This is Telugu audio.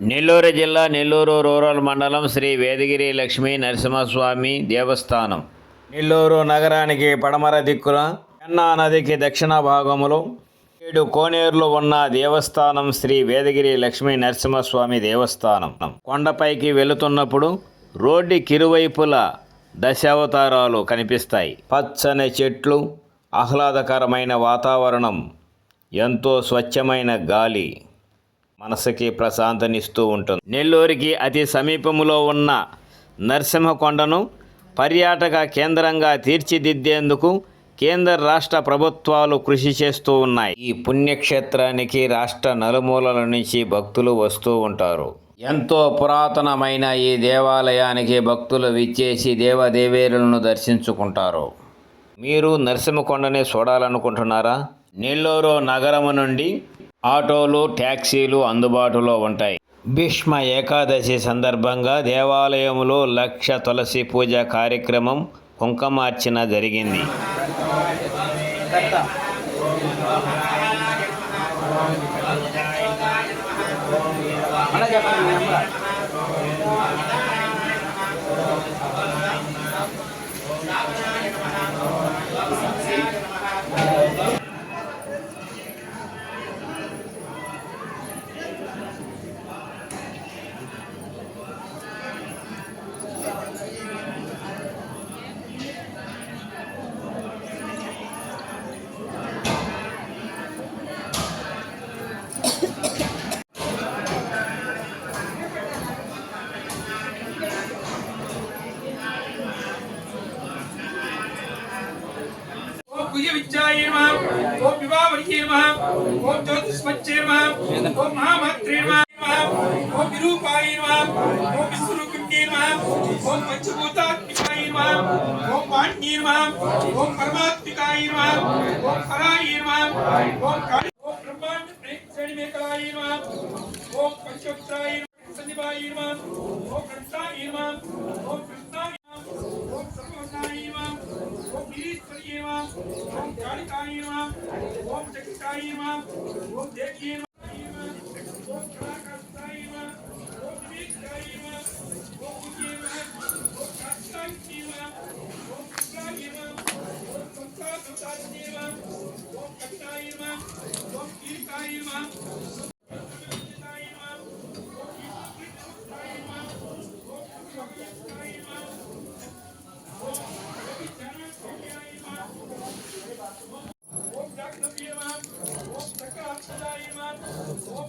నెల్లూరు జిల్లా నెల్లూరు రూరల్ మండలం శ్రీ వేదగిరి లక్ష్మీ నరసింహస్వామి దేవస్థానం. నెల్లూరు నగరానికి పడమర దిక్కున పెన్నా నదికి దక్షిణ భాగములో ఏడు కోనేరులో ఉన్న దేవస్థానం శ్రీ వేదగిరి లక్ష్మీ నరసింహస్వామి దేవస్థానం. కొండపైకి వెళుతున్నప్పుడు రోడ్డు కిరువైపుల దశావతారాలు కనిపిస్తాయి. పచ్చని చెట్లు ఆహ్లాదకరమైన వాతావరణం ఎంతో స్వచ్ఛమైన గాలి. మనసుకి ప్రశాంతనిస్తూ ఉంటుంది. నెల్లూరుకి అతి సమీపంలో ఉన్న నరసింహకొండను పర్యాటక కేంద్రంగా తీర్చిదిద్దేందుకు కేంద్ర రాష్ట్ర ప్రభుత్వాలు కృషి చేస్తూ ఉన్నాయి. ఈ పుణ్యక్షేత్రానికి రాష్ట్ర నలుమూలల నుంచి భక్తులు వస్తూ ఉంటారు. ఎంతో పురాతనమైన ఈ దేవాలయానికి భక్తులు విచ్చేసి దేవదేవేరులను దర్శించుకుంటారు. మీరు నరసింహకొండని చూడాలనుకుంటున్నారా? నెల్లూరు నగరము నుండి ఆటోలు ట్యాక్సీలు అందుబాటులో ఉంటాయి. భీష్మ ఏకాదశి సందర్భంగా దేవాలయంలో లక్ష తులసి పూజ కార్యక్రమం కుంకమార్చన జరిగింది. कुज विचाय नमः ओम विवावर्ये नमः ओम ज्योतिष्मच्चे नमः ओम महामात्रे नमः ओम विरूपाय नमः ओम विश्वरूपिण्ये नमः ओम पंचभूतात्मिकाय नमः ओम वाण्ये नमः ओम परमात्मिकाय नमः ओम हराय नमः ओम काली ओम ब्रह्मांड श्रेणी में कलाय नमः ओम पंचोत्राय संधिवाय नमः कायमा ओम चक्र कायमा ओम देखिए Thank you. ఓం జాగ్రత్తయ నమః ఓం సకలాక్షరాయ నమః ఓం